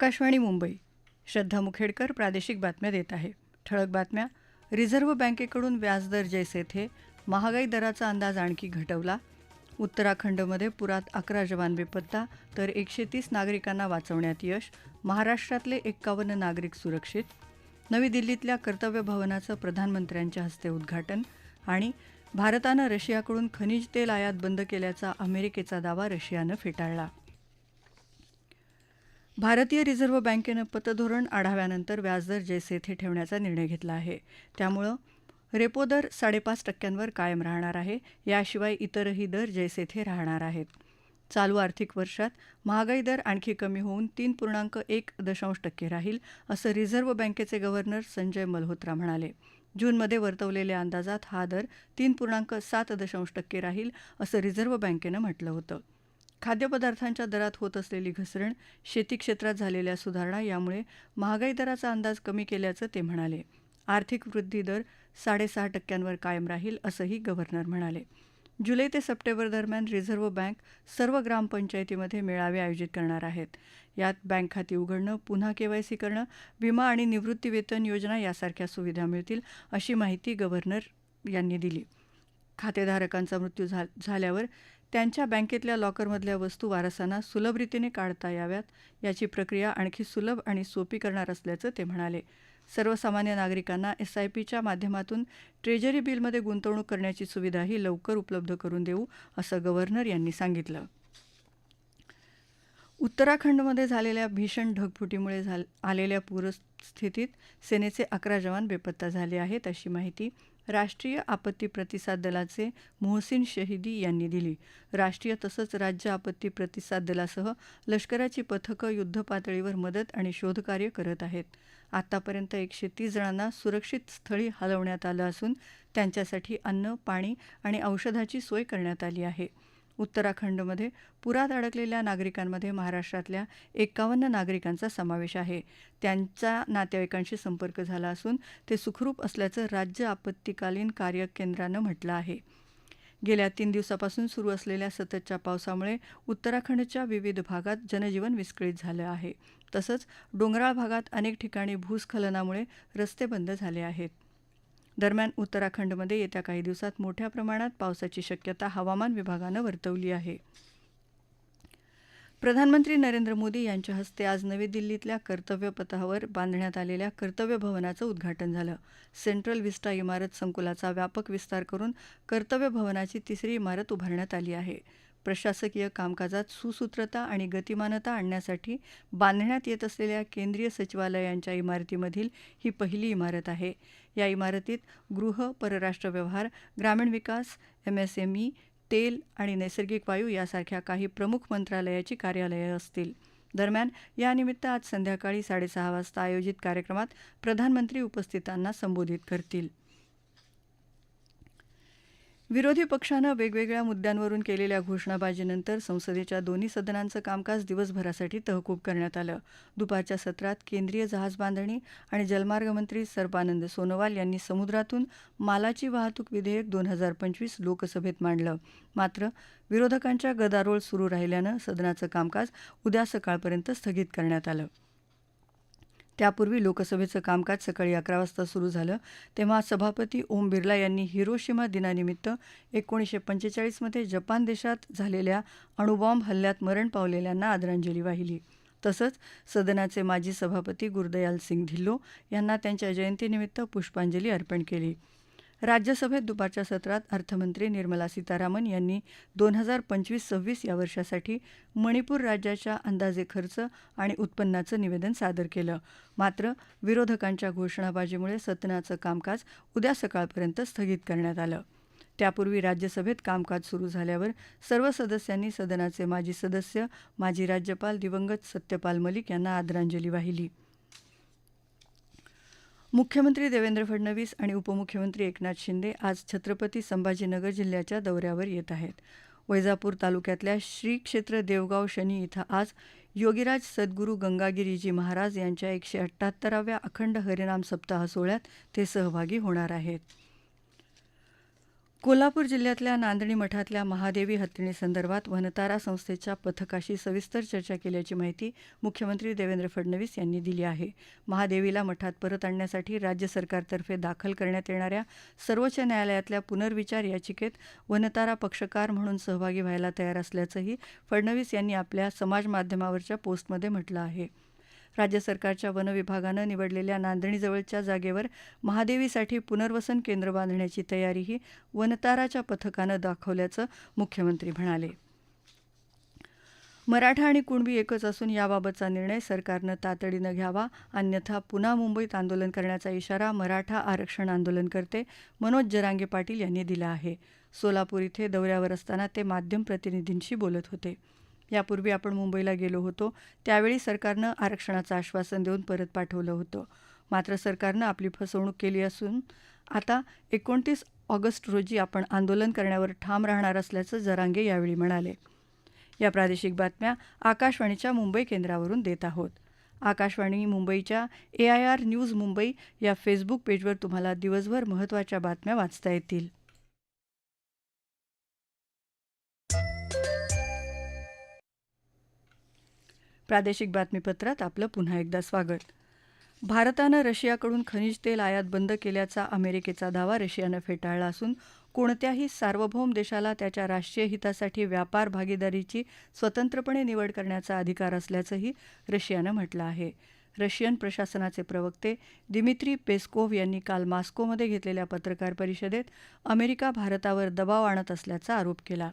आकाशवाणी मुंबई. श्रद्धा मुखेडकर प्रादेशिक बातम्या देत आहे. ठळक बातम्या. रिझर्व्ह बँकेकडून व्याजदर जैसे थे. महागाई दराचा अंदाज आणखी घटवला. उत्तराखंडमध्ये पुरात अकरा जवान बेपत्ता तर एकशे तीस नागरिकांना वाचवण्यात यश. महाराष्ट्रातले एक्कावन्न नागरिक सुरक्षित. नवी दिल्लीतल्या कर्तव्य भवनाचं प्रधानमंत्र्यांच्या हस्ते उद्घाटन आणि भारतानं रशियाकडून खनिज तेल आयात बंद केल्याचा अमेरिकेचा दावा रशियानं फेटाळला. भारतीय रिझर्व्ह बँकेनं पतधोरण आढाव्यानंतर व्याजदर जैसे थे ठेवण्याचा निर्णय घेतला आहे. त्यामुळं रेपो दर साडेपाच टक्क्यांवर कायम राहणार आहे. याशिवाय इतरही दर जैसे थे राहणार आहेत. चालू आर्थिक वर्षात महागाई दर आणखी कमी होऊन तीन पूर्णांक एक दशांश टक्के राहील असं रिझर्व्ह बँकेचे गव्हर्नर संजय मल्होत्रा म्हणाले. जूनमध्ये वर्तवलेल्या अंदाजात हा दर तीन पूर्णांक सात दशांश टक्के राहील असं रिझर्व्ह बँकेनं म्हटलं होतं. खाद्यपदार्थांच्या दरात होत असलेली घसरण शेती क्षेत्रात झालेल्या सुधारणा यामुळे महागाई दराचा अंदाज कमी केल्याचं ते म्हणाले. आर्थिक वृद्धी दर साडेसहा टक्क्यांवर कायम राहील असंही गव्हर्नर म्हणाले. जुलै ते सप्टेंबर दरम्यान रिझर्व्ह बँक सर्व ग्रामपंचायतीमध्ये मेळावे आयोजित करणार आहेत. यात बँक खाती उघडणं पुन्हा केवायसी करणं विमा आणि निवृत्तीवेतन योजना यासारख्या सुविधा मिळतील अशी माहिती गव्हर्नर यांनी दिली. खातेधारकांचा मृत्यू झा झाल्यावर त्यांच्या बँकेतल्या लॉकरमधल्या वस्तू वारसांना सुलभरितीने काढता याव्यात याची प्रक्रिया आणखी सुलभ आणि सोपी करणार असल्याचं ते म्हणाले. सर्वसामान्य नागरिकांना एसआयपीच्या माध्यमातून ट्रेजरी बिलमध्ये गुंतवणूक करण्याची सुविधाही लवकर उपलब्ध करून देऊ असं गव्हर्नर यांनी सांगितलं. उत्तराखंडमध्ये झालेल्या भीषण ढगफुटीमुळे झाल आलेल्या पूरस्थितीत सेनेचे अकरा जवान बेपत्ता झाले आहेत अशी माहिती राष्ट्रीय आपत्ती प्रतिसाद दलाचे मोहसिन शहिदी यांनी दिली. राष्ट्रीय तसंच राज्य आपत्ती प्रतिसाद दलासह लष्कराची पथकं युद्धपातळीवर मदत आणि शोधकार्य करत आहेत. आतापर्यंत एकशे तीस जणांना सुरक्षित स्थळी हलवण्यात आलं असून त्यांच्यासाठी अन्न पाणी आणि औषधाची सोय करण्यात आली आहे. उत्तराखंडमध्ये पुरात अडकलेल्या नागरिकांमध्ये महाराष्ट्रातल्या एक्कावन्न नागरिकांचा समावेश आहे. त्यांच्या नातेवाईकांशी संपर्क झाला असून ते सुखरूप असल्याचं राज्य आपत्तीकालीन कार्य केंद्रानं म्हटलं आहे. गेल्या तीन दिवसापासून सुरू असलेल्या सततच्या पावसामुळे उत्तराखंडच्या विविध भागात जनजीवन विस्कळीत झालं आहे. तसंच डोंगराळ भागात अनेक ठिकाणी भूस्खलनामुळे रस्ते बंद झाले आहेत. दरम्यान उत्तराखंडमध्ये येत्या काही दिवसात मोठ्या प्रमाणात पावसाची शक्यता हवामान विभागानं वर्तवली आहे. प्रधानमंत्री नरेंद्र मोदी यांच्या हस्ते आज नवी दिल्लीतल्या कर्तव्य पथावर बांधण्यात आलेल्या कर्तव्य भवनाचं उद्घाटन झालं. सेंट्रल विस्टा इमारत संकुलाचा व्यापक विस्तार करून कर्तव्य भवनाची तिसरी इमारत उभारण्यात आली आहे. प्रशासकीय कामकाजात सुसूत्रता आणि गतिमानता आणण्यासाठी बांधण्यात येत असलेल्या केंद्रीय सचिवालयांच्या इमारतीमधील ही पहिली इमारत आहे. या इमारतीत गृह परराष्ट्र व्यवहार ग्रामीण विकास एमएसएमई तेल आणि नैसर्गिक वायू यासारख्या काही प्रमुख मंत्रालयाची कार्यालयं असतील. दरम्यान यानिमित्त आज संध्याकाळी साडेसहा वाजता आयोजित कार्यक्रमात प्रधानमंत्री उपस्थितांना संबोधित करतील. विरोधी पक्षानं वेगवेगळ्या मुद्द्यांवरून केलेल्या घोषणाबाजीनंतर संसदेच्या दोन्ही सदनांचं कामकाज दिवसभरासाठी तहकूब करण्यात आलं. दुपारच्या सत्रात केंद्रीय जहाजबांधणी आणि जलमार्ग मंत्री सर्बानंद सोनोवाल यांनी समुद्रातून मालाची वाहतूक विधेयक दोन हजार पंचवीस लोकसभेत मांडलं. मात्र विरोधकांच्या गदारोळ सुरू राहिल्यानं सदनाचं कामकाज उद्या सकाळपर्यंत स्थगित करण्यात आलं. त्यापूर्वी लोकसभेचं कामकाज सकाळी अकरा वाजता सुरू झालं तेव्हा सभापती ओम बिर्ला यांनी हिरोशिमा दिनानिमित्त एकोणीसशे पंचेचाळीसमध्ये जपान देशात झालेल्या अणुबॉम्ब हल्ल्यात मरण पावलेल्यांना आदरांजली वाहिली. तसंच सदनाचे माजी सभापती गुरदयाल सिंग धिल्लो यांना त्यांच्या जयंतीनिमित्त पुष्पांजली अर्पण केली. राज्यसभेत दुपारच्या सत्रात अर्थमंत्री निर्मला सीतारामन यांनी दोन हजार पंचवीस सव्वीस या वर्षासाठी मणिपूर राज्याच्या अंदाजे खर्च आणि उत्पन्नाचं निवेदन सादर केलं. मात्र विरोधकांच्या घोषणाबाजीमुळे सदनाचं कामकाज उद्या सकाळपर्यंत स्थगित करण्यात आलं. त्यापूर्वी राज्यसभेत कामकाज सुरू झाल्यावर सर्व सदस्यांनी सदनाचे माजी सदस्य माजी राज्यपाल दिवंगत सत्यपाल मलिक यांना आदरांजली वाहिली. मुख्यमंत्री देवेंद्र फडणवीस आणि उपमुख्यमंत्री एकनाथ शिंदे आज छत्रपती संभाजीनगर जिल्ह्याच्या दौऱ्यावर येत आहेत. वैजापूर तालुक्यातल्या श्री क्षेत्र देवगाव शनी इथं आज योगीराज सद्गुरू गंगागिरीजी महाराज यांच्या एकशे अठ्ठ्याहत्तराव्या अखंड हरिनाम सप्ताह सोहळ्यात ते सहभागी होणार आहेत. कोल्हापूर जिल्ह्यातल्या नांदणी मठातल्या महादेवी हत्तीणीसंदर्भात वनतारा संस्थेच्या पथकाशी सविस्तर चर्चा केल्याची माहिती मुख्यमंत्री देवेंद्र फडणवीस यांनी दिली आहे. महादेवीला मठात परत आणण्यासाठी राज्य सरकारतर्फे दाखल करण्यात येणाऱ्या सर्वोच्च न्यायालयातल्या पुनर्विचार याचिकेत वनतारा पक्षकार म्हणून सहभागी व्हायला तयार असल्याचंही फडणवीस यांनी आपल्या समाजमाध्यमावरच्या पोस्टमध्ये म्हटलं आहे. राज्य सरकारच्या वन विभागानं निवडलेल्या नांदणीजवळच्या जागेवर महादेवीसाठी पुनर्वसन केंद्र बांधण्याची तयारीही वनताराच्या पथकानं दाखवल्याचं मुख्यमंत्री म्हणाले. मराठा आणि कुणबी एकच असून याबाबतचा निर्णय सरकारनं तातडीनं घ्यावा अन्यथा पुन्हा मुंबईत आंदोलन करण्याचा इशारा मराठा आरक्षण आंदोलनकर्ते मनोज जरांगे पाटील यांनी दिला आहे. सोलापूर इथे दौऱ्यावर असताना ते माध्यम प्रतिनिधींशी बोलत होते. यापूर्वी आपण मुंबईला गेलो होतो. त्यावेळी सरकारनं आरक्षणाचं आश्वासन देऊन परत पाठवलं होतं. मात्र सरकारनं आपली फसवणूक केली असून आता एकोणतीस ऑगस्ट रोजी आपण आंदोलन करण्यावर ठाम राहणार असल्याचं जरांगे यावेळी म्हणाले. या प्रादेशिक बातम्या आकाशवाणीच्या मुंबई केंद्रावरून देत आहोत. आकाशवाणी मुंबईच्या A I R news Mumbai या फेसबुक पेजवर तुम्हाला दिवसभर महत्त्वाच्या बातम्या वाचता येतील. प्रादेशिक बातमीपत्रात आपलं पुन्हा एकदा स्वागत. भारतानं रशियाकडून खनिज तेल आयात बंद केल्याचा अमेरिकेचा दावा रशियानं फेटाळला असून कोणत्याही सार्वभौम देशाला त्याच्या राष्ट्रीय हितासाठी व्यापार भागीदारीची स्वतंत्रपणे निवड करण्याचा अधिकार असल्याचंही रशियानं म्हटलं आहे. रशियन प्रशासनाचे प्रवक्ते दिमित्री पेस्कोव्ह यांनी काल मॉस्कोमध्ये घेतलेल्या पत्रकार परिषदेत अमेरिका भारतावर दबाव आणत असल्याचा आरोप केला.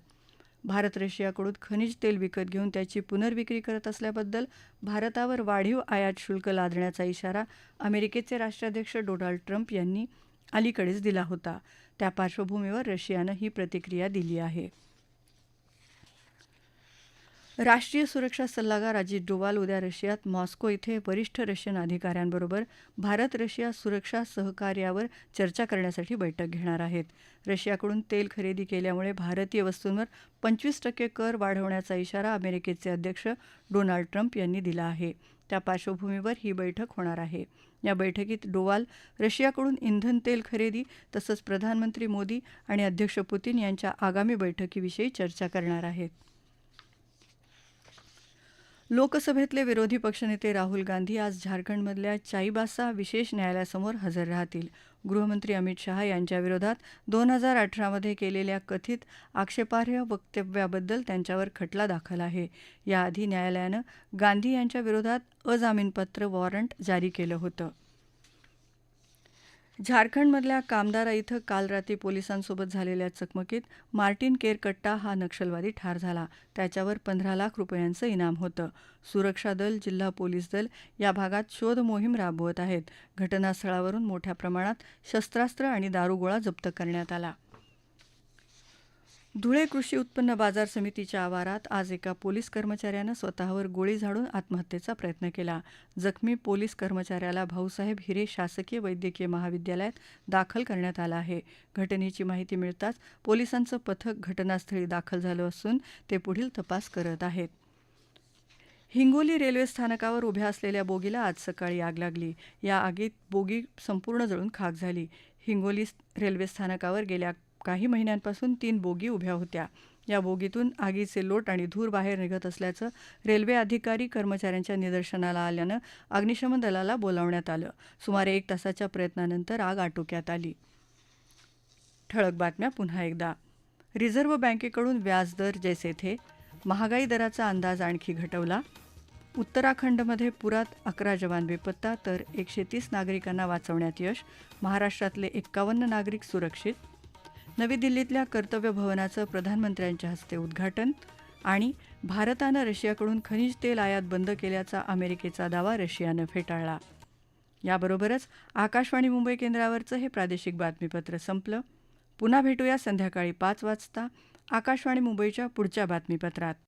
भारत रशियाकडून खनिज तेल विकत घेऊन त्याची पुनर्विक्री करत असल्याबद्दल भारतावर वाढीव आयात शुल्क लादण्याचा इशारा अमेरिकेचे राष्ट्राध्यक्ष डोनाल्ड ट्रम्प यांनी अलीकडेच दिला होता. त्या पार्श्वभूमीवर रशियानं ही प्रतिक्रिया दिली आहे. राष्ट्रीय सुरक्षा सल्लागार अजित डोवाल उद्या रशियात मॉस्को इथे वरिष्ठ रशियन अधिकाऱ्यांबरोबर भारत रशिया सुरक्षा सहकार्यावर चर्चा करण्यासाठी बैठक घेणार आहेत. रशियाकडून तेल खरेदी केल्यामुळे भारतीय वस्तूंवर पंचवीस टक्के कर वाढवण्याचा इशारा अमेरिकेचे अध्यक्ष डोनाल्ड ट्रम्प यांनी दिला आहे. त्या पार्श्वभूमीवर ही बैठक होणार आहे. या बैठकीत डोवाल रशियाकडून इंधन तेल खरेदी तसंच प्रधानमंत्री मोदी आणि अध्यक्ष पुतीन यांच्या आगामी बैठकीविषयी चर्चा करणार आहेत. लोकसभेतले विरोधी पक्षनेते राहुल गांधी आज झारखंडमधल्या चाईबासा विशेष न्यायालयासमोर हजर राहतील. गृहमंत्री अमित शहा यांच्याविरोधात दोन हजार अठरामध्ये केलेल्या कथित आक्षेपार्ह वक्तव्याबद्दल त्यांच्यावर खटला दाखल आहे. याआधी न्यायालयानं गांधी यांच्या विरोधात अजामीनपत्र वॉरंट जारी केलं होतं. झारखंडमधल्या कामदारा इथं काल रात्री पोलिसांसोबत झालेल्या चकमकीत मार्टिन केरकट्टा हा नक्षलवादी ठार झाला. त्याच्यावर पंधरा लाख रुपयांचं इनाम होतं. सुरक्षा दल जिल्हा पोलीस दल या भागात शोध मोहीम राबवत आहेत. घटनास्थळावरून मोठ्या प्रमाणात शस्त्रास्त्र आणि दारुगोळा जप्त करण्यात आला. धुळे कृषी उत्पन्न बाजार समितीच्या आवारात आज एका पोलीस कर्मचाऱ्यानं स्वतःवर गोळी झाडून आत्महत्येचा प्रयत्न केला. जखमी पोलीस कर्मचाऱ्याला भाऊसाहेब हिरे शासकीय वैद्यकीय महाविद्यालयात दाखल करण्यात आलं आहे. घटनेची माहिती मिळताच पोलिसांचं पथक घटनास्थळी दाखल झालं असून ते पुढील तपास करत आहेत. हिंगोली रेल्वे स्थानकावर उभ्या असलेल्या बोगीला आज सकाळी आग लागली. या आगीत बोगी संपूर्ण जळून खाक झाली. हिंगोली रेल्वे स्थानकावर गेल्या काही महिन्यांपासून तीन बोगी उभ्या होत्या. या बोगीतून आगीचे लोट आणि धूर बाहेर निघत असल्याचं रेल्वे अधिकारी कर्मचाऱ्यांच्या निदर्शनाला आल्यानं अग्निशमन दलाला बोलावण्यात आलं. सुमारे एक तासाच्या प्रयत्नानंतर आग आटोक्यात आली. ठळक बातम्या पुन्हा एकदा. रिझर्व्ह बँकेकडून व्याजदर जैसे थे महागाई दराचा अंदाज आणखी घटवला. उत्तराखंडमध्ये पुरात अकरा जवान बेपत्ता तर एकशे तीस नागरिकांना वाचवण्यात यश महाराष्ट्रातले एक्कावन्न नागरिक सुरक्षित नवी दिल्लीतल्या कर्तव्य भवनाचं प्रधानमंत्र्यांच्या हस्ते उद्घाटन आणि भारतानं रशियाकडून खनिज तेल आयात बंद केल्याचा अमेरिकेचा दावा रशियानं फेटाळला. याबरोबरच आकाशवाणी मुंबई केंद्रावरचं हे प्रादेशिक बातमीपत्र संपलं. पुन्हा भेटूया संध्याकाळी पाच वाजता आकाशवाणी मुंबईच्या पुढच्या बातमीपत्रात.